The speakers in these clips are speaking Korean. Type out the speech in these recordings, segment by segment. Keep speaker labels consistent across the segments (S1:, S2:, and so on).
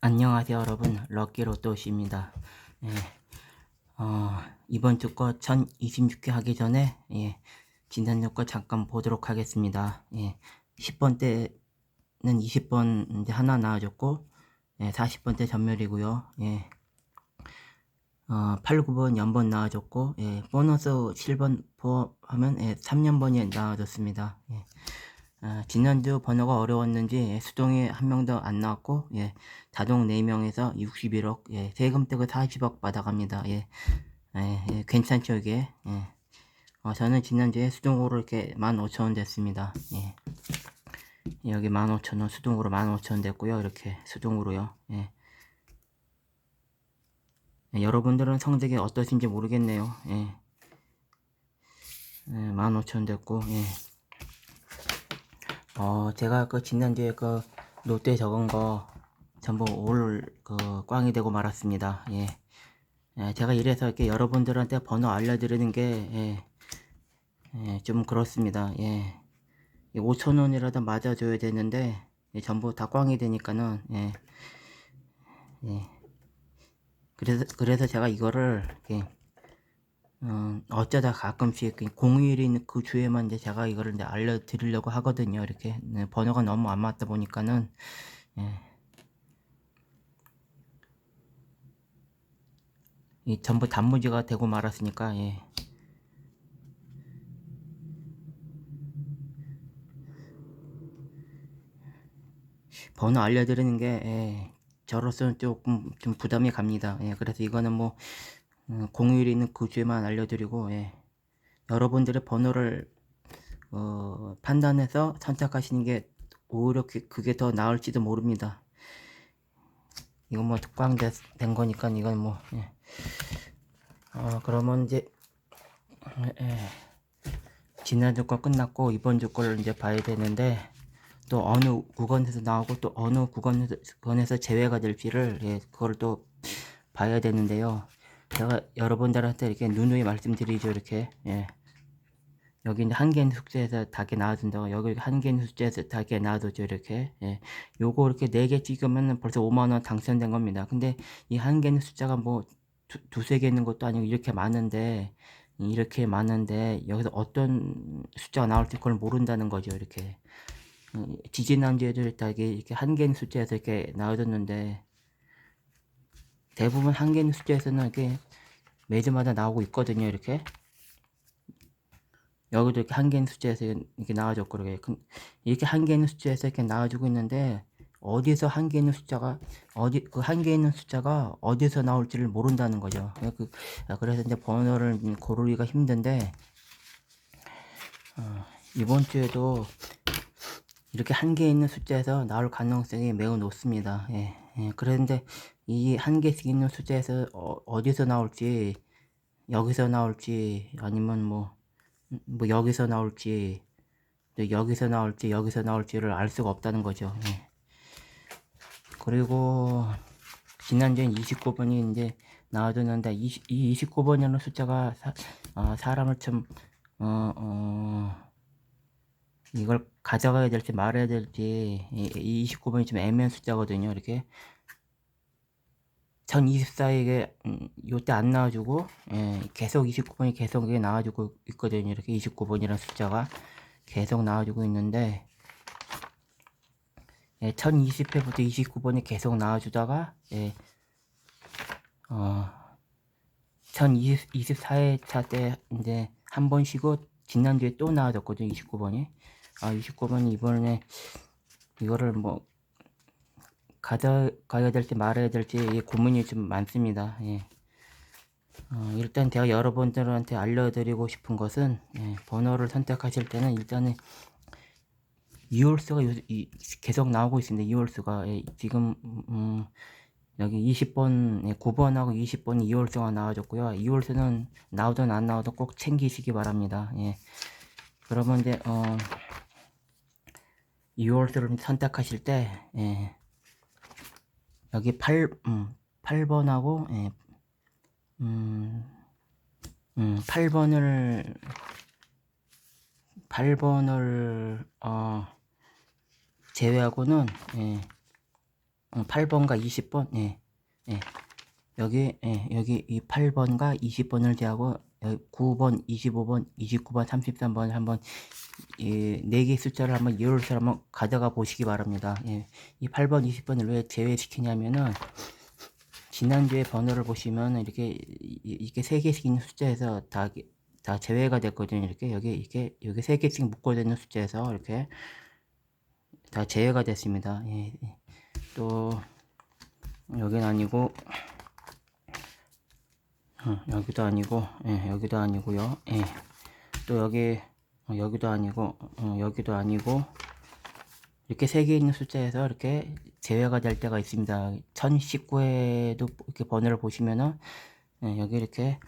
S1: 안녕하세요 여러분. 럭키로또씨입니다. 예, 어, 이번 주거 1026회 하기 전에 예, 진단료 거 잠깐 보도록 하겠습니다. 예, 10번 때는 20번 이제 하나 나와줬고 예, 40번 때 전멸이고요. 예, 어, 8, 9번 연번 나와줬고 예, 보너스 7번 포함하면 예, 3년번이 나와줬습니다. 예. 아, 지난주 번호가 어려웠는지 예, 수동이 한 명도 안 나왔고 예, 자동 4명에서 61억 예, 세금 떼고 40억 받아갑니다. 예, 예, 예, 괜찮죠 이게? 예. 어, 저는 지난주에 수동으로 이렇게 15,000원 됐습니다. 예. 여기 15,000원 수동으로 15,000원 됐고요. 이렇게 수동으로요. 예. 예, 여러분들은 성적이 어떠신지 모르겠네요. 예. 예, 15,000원 됐고 예. 어, 제가 그 지난주에 그 롯데 적은 거 전부 올그 꽝이 되고 말았습니다. 예. 예, 제가 이래서 이렇게 여러분들한테 번호 알려드리는 게, 예, 예, 좀 그렇습니다. 예. 5천원이라도 맞아줘야 되는데, 예, 전부 다 꽝이 되니까는, 예. 예. 그래서, 그래서 제가 이거를, 이렇게, 어, 어쩌다 가끔씩 그 공휴일인 그 주에만 이제 제가 이거를 이제 알려드리려고 하거든요. 이렇게 네, 번호가 너무 안 맞다 보니까는 예. 이 전부 단무지가 되고 말았으니까 예. 번호 알려드리는 게 예. 저로서는 조금 좀 부담이 갑니다. 예. 그래서 이거는 뭐 음, 공휴일이 있는 그 주에만 알려드리고 예. 여러분들의 번호를 어, 판단해서 선택하시는 게 오히려 그- 그게 더 나을지도 모릅니다. 이건 뭐 특광된 거니까 이건 뭐 예. 어, 그러면 이제 예, 예. 지난주 거 끝났고 이번 주 거를 이제 봐야 되는데 또 어느 구간에서 나오고 또 어느 구간에서 제외가 될지를 예, 그걸 또 봐야 되는데요. 제가 여러분들한테 이렇게 누누이 말씀드리죠 이렇게 예. 여기 이제 한 개인 숙제에서 다게 나와준다고 여기 한 개인 숙제에서 다게 나와두죠 이렇게 예. 요거 이렇게 네 개 찍으면 벌써 5만원 당첨된 겁니다 근데 이 한 개인 숫자가 뭐 두, 두세 개 있는 것도 아니고 이렇게 많은데 이렇게 많은데 여기서 어떤 숫자가 나올지 그걸 모른다는 거죠 이렇게 음, 지지난주에도 이렇게 한 개인 숫자에서 이렇게 나와줬는데 대부분 한 개인 숫자에서는 이렇게 매주마다 나오고 있거든요 이렇게 여기도 이렇게 한 개인 숫자에서 이렇게 나와줬고 이렇게 근- 이렇게 한 개인 숫자에서 이렇게 나와주고 있는데 어디서 한 개 있는 숫자가 어디 그 한 개 있는 숫자가 어디서 나올지를 모른다는 거죠. 그, 아, 그래서 이제 번호를 고르기가 힘든데 어, 이번 주에도 이렇게 한개 있는 숫자에서 나올 가능성이 매우 높습니다. 예, 예. 그런데 이 한 개씩 있는 숫자에서 어, 디서 나올지 여기서 나올지 아니면 뭐, 뭐 여기서 나올지 또 여기서 나올지 여기서 나올지를 알 수가 없다는 거죠. 예. 그리고 지난주엔 29번이 이제 나와줬는데 20, 이 29번이라는 숫자가 사, 어, 사람을 좀 어, 어, 이걸 가져가야 될지 말아야 될지 이, 이 29번이 좀 애매한 숫자거든요. 이렇게 1024에게 음, 요때 안 나와주고 예, 계속 29번이 계속 나와주고 있거든요. 이렇게 29번이라는 숫자가 계속 나와주고 있는데 예, 1020회부터 29번이 계속 나와주다가 예, 어, 1024회차 때 이제 한 번 쉬고 지난주에 또 나와줬거든요. 29번이 아 29번이 이번에 이거를 뭐 가져 가야 될지 말아야 될지 이 고민이 좀 많습니다. 예. 어, 일단 제가 여러분들한테 알려드리고 싶은 것은 예, 번호를 선택하실 때는 일단은 이월수가 요, 이, 계속 나오고 있습니다. 이월수가 예, 지금 음, 여기 20번, 예, 9번하고 20번이 이월수가 나와줬고요. 이월수는 나오든 안 나오든 꼭 챙기시기 바랍니다. 예. 그러면 이제 어, 이월수를 선택하실 때 예, 여기 8, 음, 8번하고 예, 음, 음, 8번을 8번을 어, 제외하고는 예, 어, 8번과 20번, 예, 예. 여기, 예, 여기 이 8번과 20번을 제하고 여기 9번, 25번, 29번, 33번 한번 이네개 숫자를 한번 이율수 한번 가져가 보시기 바랍니다. 예. 이 8번, 20번을 왜 제외시키냐면은 지난주에 번호를 보시면 이렇게 이- 이렇게 세 개씩 있는 숫자에서 다 다 제외가 됐거든요. 이렇게 여기 이렇게 여기 세 개씩 묶어져 있는 숫자에서 이렇게 다 제외가 됐습니다. 예. 또 여기는 아니고 어, 여기도 아니고 예, 여기도 아니고요. 예. 또 여기 어, 여기도 아니고 어, 여기도 아니고 이렇게 세 개 있는 숫자에서 이렇게 제외가 될 때가 있습니다. 1019회도 이렇게 번호를 보시면은 예, 여기 이렇게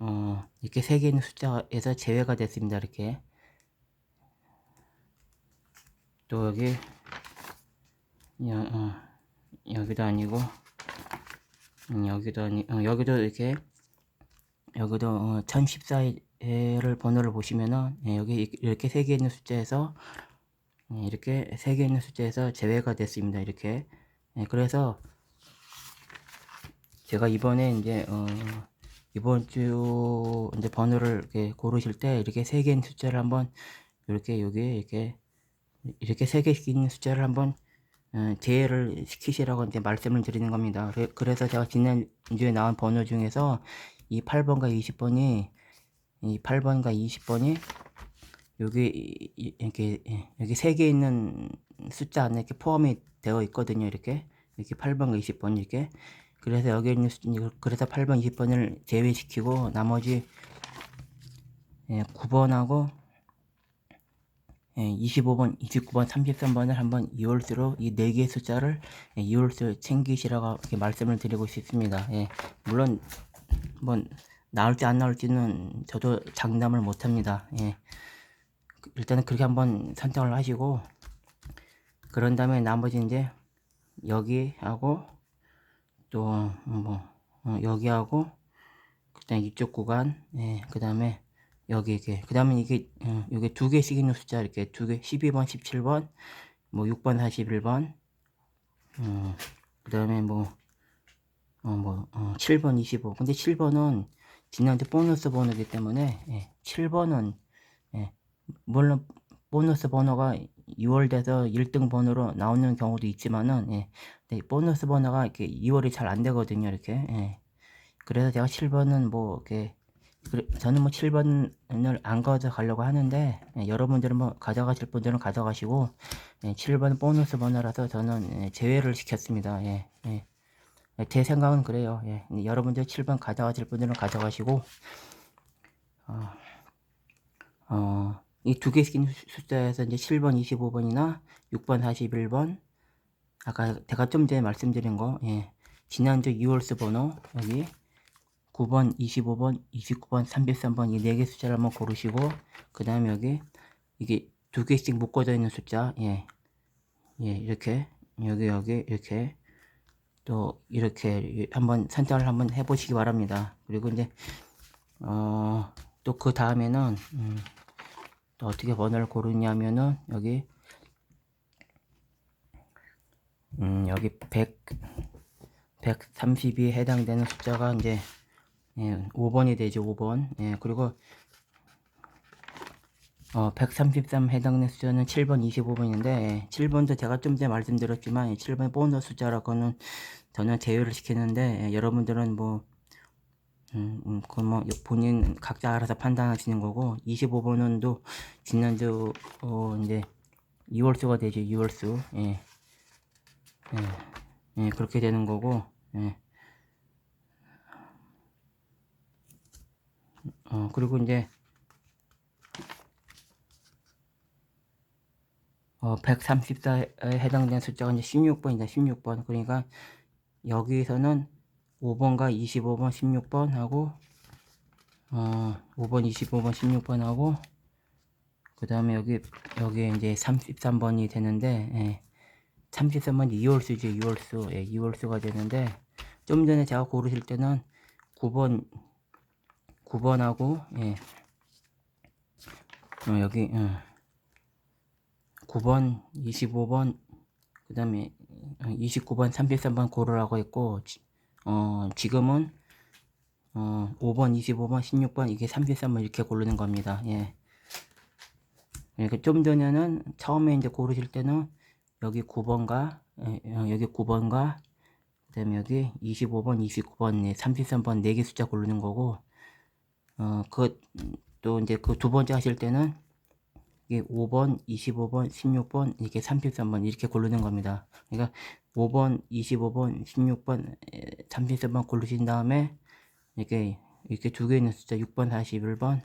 S1: 어, 이렇게 세 개 있는 숫자에서 제외가 됐습니다. 이렇게 또 여기 여, 어, 여기도 아니고 음, 여기도 어, 여기도 이렇게 여기도 어, 1014를 번호를 보시면은 예, 여기 이- 이렇게 세 개 있는 숫자에서 예, 이렇게 세 개 있는 숫자에서 제외가 됐습니다. 이렇게 예, 그래서 제가 이번에 이제 어, 이번 주 이제 번호를 이렇게 고르실 때 이렇게 세개 있는 숫자를 한번 이렇게 여기 이렇게 이렇게 세 개씩 있는 숫자를 한번 어, 제외를 시키시라고 이제 말씀을 드리는 겁니다. 그래- 그래서 제가 지난주에 나온 번호 중에서 이 8번과 20번이 이 8번과 20번이 여기 이렇게 예, 여기 세 개 있는 숫자 안에 이렇게 포함이 되어 있거든요. 이렇게 이렇게 8번과 20번 이렇게 그래서 여기 있는 숫 그래서 8번, 20번을 제외시키고 나머지 예, 9번하고 예, 25번, 29번, 33번을 한번 이월수로 이 네 개의 숫자를 예, 이월수 챙기시라고 이렇게 말씀을 드리고 싶습니다. 예, 물론 뭐 나올지 안 나올지는 저도 장담을 못 합니다. 예. 그- 일단은 그렇게 한번 선택을 하시고 그런 다음에 나머지 이제 여기하고 또 뭐 여기하고 그다음 이쪽 구간 예, 그다음에 여기 이렇게 그 다음에 이게 어, 이게 두 개씩 있는 숫자 이렇게 두개 12번 17번 뭐 6번 41번 어, 그다음에 뭐 어, 뭐, 어, 7번 25 근데 7번은 지난주 보너스 번호이기 때문에 예, 7번은 예, 물론 보너스 번호가 2월 돼서 1등 번호로 나오는 경우도 있지만은 예, 근데 보너스 번호가 이렇게 2월이 잘 안 되거든요 이렇게 예. 그래서 제가 7번은 뭐 이렇게 저는 뭐 7번을 안 가져가려고 하는데 예, 여러분들은 뭐 가져가실 분들은 가져가시고 예, 7번 보너스 번호라서 저는 예, 제외를 시켰습니다. 예, 예. 예, 제 생각은 그래요. 예, 여러분들 7번 가져가실 분들은 가져가시고 어, 어, 이두 있는 수- 숫자에서 이제 7번, 25번이나 6번, 41번 아까 제가 좀 전에 말씀드린 거 예, 지난주 2월수 번호 여기 9번, 25번, 29번, 33번 이 네 개 숫자를 한번 고르시고 그 다음에 여기 이게 두 개씩 묶어져 있는 숫자 예, 예 이렇게 여기 여기 이렇게 또 이렇게 한번 선택을 한번 해보시기 바랍니다. 그리고 이제 어, 또 그 다음에는 음, 또 어떻게 번호를 고르냐면은 여기 음, 여기 100 132에 해당되는 숫자가 이제 예, 5번이 되죠, 5번. 예, 그리고 어, 133 해당되는 숫자는 7번, 25번인데 예, 7번도 제가 좀 전에 말씀드렸지만 예, 7번 보너스 숫자라고는 저는 제외를 시키는데 예, 여러분들은 뭐 음, 음, 그건 뭐 본인 각자 알아서 판단하시는 거고 25번은 또 지난주 어, 이제 2월수가 되죠, 2월수. 예. 예. 예, 그렇게 되는 거고. 예. 어, 그리고 이제, 어, 134에 해당되는 숫자가 이제 16번이다, 16번. 그러니까, 여기서는 5번과 25번, 16번 하고, 어, 5번, 25번, 16번 하고, 그 다음에 여기, 여기 이제 33번이 되는데, 예. 33번 2월수죠, 2월수. 예, 2월수가 되는데, 좀 전에 제가 고르실 때는 9번, 9번하고, 예. 어, 여기, 어. 9번, 25번, 그 다음에 29번, 33번 고르라고 했고, 지- 어, 지금은, 어, 5번, 25번, 16번, 이게 33번 이렇게 고르는 겁니다. 예. 그러니까 좀 전에는, 처음에 이제 고르실 때는, 여기 9번과, 여기 9번과, 그 다음에 여기 25번, 29번, 예, 33번 4개 숫자 고르는 거고, 어, 그, 또 이제 그 두 번째 하실 때는, 이게 5번, 25번, 16번, 이렇게 33번 이렇게 고르는 겁니다. 그러니까 5번, 25번, 16번, 33번 고르신 다음에 이렇게 이렇게 두 개 있는 숫자 6번, 41번,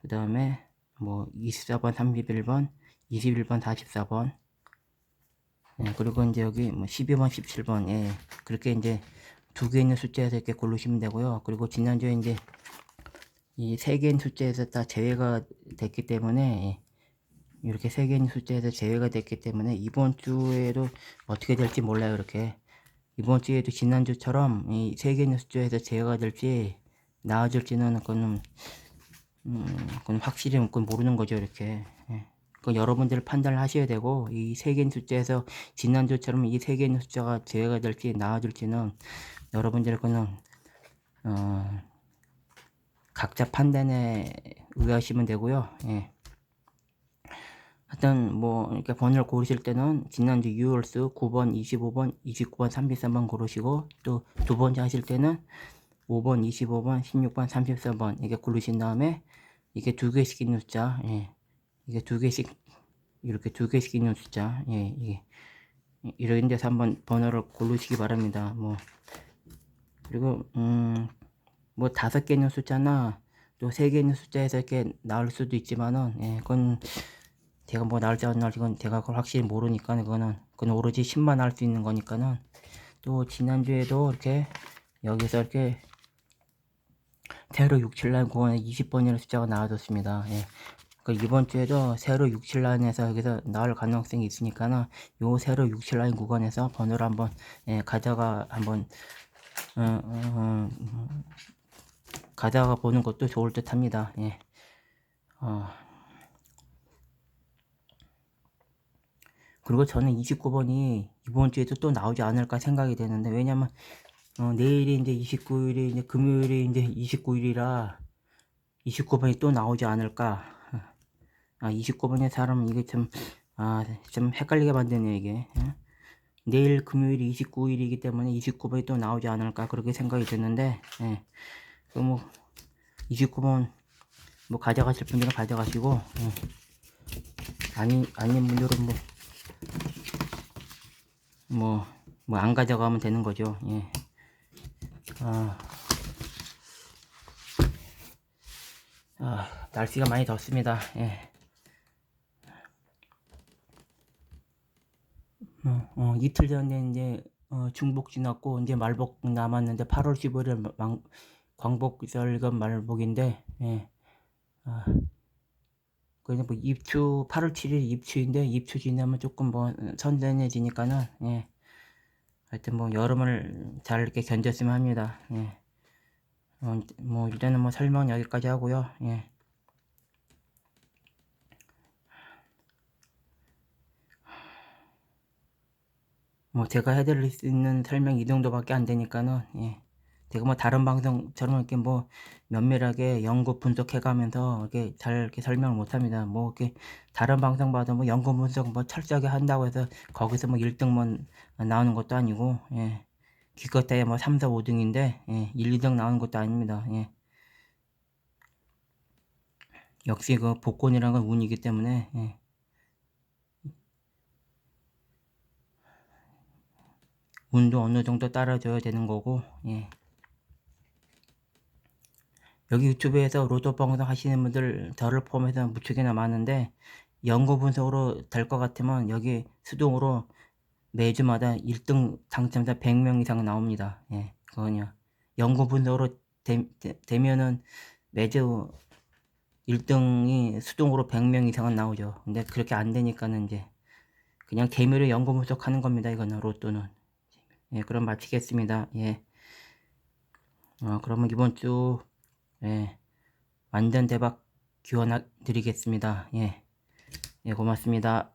S1: 그 다음에 뭐 24번, 31번, 21번, 44번, 예, 그리고 이제 여기 뭐 12번, 17번, 예, 그렇게 이제 두 개 있는 숫자에서 이렇게 고르시면 되고요. 그리고 지난주에 이제 이 세 개인 숫자에서 다 제외가 됐기 때문에 예, 이렇게 세 개인 숫자에서 제외가 됐기 때문에 이번 주에도 어떻게 될지 몰라요 이렇게 이번 주에도 지난주처럼 이 세 개인 숫자에서 제외가 될지 나아질지는 그거는 음, 그건 확실히 그건 모르는 거죠 이렇게 예. 그 여러분들 판단을 하셔야 되고 이 세 개인 숫자에서 지난주처럼 이 세 개인 숫자가 제외가 될지 나아질지는 여러분들 그는 어, 각자 판단에 의하시면 되고요. 예. 하여튼 뭐 이렇게 번호를 고르실 때는 지난주 6월수 9번, 25번, 29번, 33번 고르시고 또 두 번째 하실 때는 5번, 25번, 16번, 33번 이렇게 고르신 다음에 이게 두 개씩 있는 숫자, 예. 이게 두 개씩 이렇게 두 개씩 있는 숫자, 예, 이게 이런 데서 한번 번호를 고르시기 바랍니다. 뭐 그리고 음. 뭐 다섯 개 있는 숫자나 또 세 개 있는 숫자에서 이렇게 나올 수도 있지만은 예, 그건 제가 뭐 나올지 안 나올지 건 제가 그걸 확실히 모르니까 그거는 그건 오로지 10만 할수 있는 거니까는 또 지난주에도 이렇게 여기서 이렇게 세로 67란 구간에 20번이라는 숫자가 나와줬습니다. 예. 그 이번 주에도 세로 67라인에서 여기서 나올 가능성이 있으니까는 요 세로 67라인 구간에서 번호를 한번 예, 가져가 한번 어, 어, 어, 가다가 보는 것도 좋을 듯 합니다. 예. 어. 그리고 저는 29번이 이번 주에도 또 나오지 않을까 생각이 되는데, 왜냐면, 어, 내일이 이제 29일이, 이제 금요일이 이제 29일이라 29번이 또 나오지 않을까. 아, 29번의 사람은 이게 좀, 아, 좀 헷갈리게 만드네요, 이게. 예? 내일 금요일이 29일이기 때문에 29번이 또 나오지 않을까, 그렇게 생각이 드는데, 예. 그 뭐, 29번, 뭐, 가져가실 분들은 가져가시고, 예. 아니, 아닌 분들은 뭐, 뭐, 뭐, 안 가져가면 되는 거죠, 예. 아, 아, 날씨가 많이 덥습니다, 예. 어, 어, 이틀 전에 이제, 어, 중복 지났고, 이제 말복 남았는데, 8월 15일 망, 광복절금 말복인데, 예. 아, 그냥 뭐 입추, 8월 7일 입추인데, 입추 지나면 조금 뭐, 선선해지니까는, 예. 하여튼 뭐, 여름을 잘 이렇게 견뎠으면 합니다, 예. 어, 뭐, 일단은 뭐, 설명 여기까지 하고요, 예. 뭐, 제가 해드릴 수 있는 설명 이 정도밖에 안 되니까는, 예. 제가 뭐 다른 방송처럼 이렇게 뭐 면밀하게 연구 분석해가면서 이렇게 잘 이렇게 설명을 못합니다. 뭐 이렇게 다른 방송 봐도 뭐 연구 분석 뭐 철저하게 한다고 해서 거기서 뭐 1등만 나오는 것도 아니고 예. 기껏해야 뭐 3, 4, 5등인데 예. 1, 2등 나오는 것도 아닙니다. 예. 역시 그 복권이라는 건 운이기 때문에 예. 운도 어느 정도 따라줘야 되는 거고 예. 여기 유튜브에서 로또 방송 하시는 분들 저를 포함해서 무척이나 많은데 연구 분석으로 될 것 같으면 여기 수동으로 매주마다 1등 당첨자 100명 이상 나옵니다. 예, 그거요. 연구 분석으로 되, 되, 면은 매주 1등이 수동으로 100명 이상은 나오죠. 근데 그렇게 안 되니까는 이제 그냥 개미로 연구 분석하는 겁니다. 이거는 로또는. 예, 그럼 마치겠습니다. 예. 어, 그러면 이번 주 예, 완전 대박 기원 드리겠습니다. 예, 예, 고맙습니다.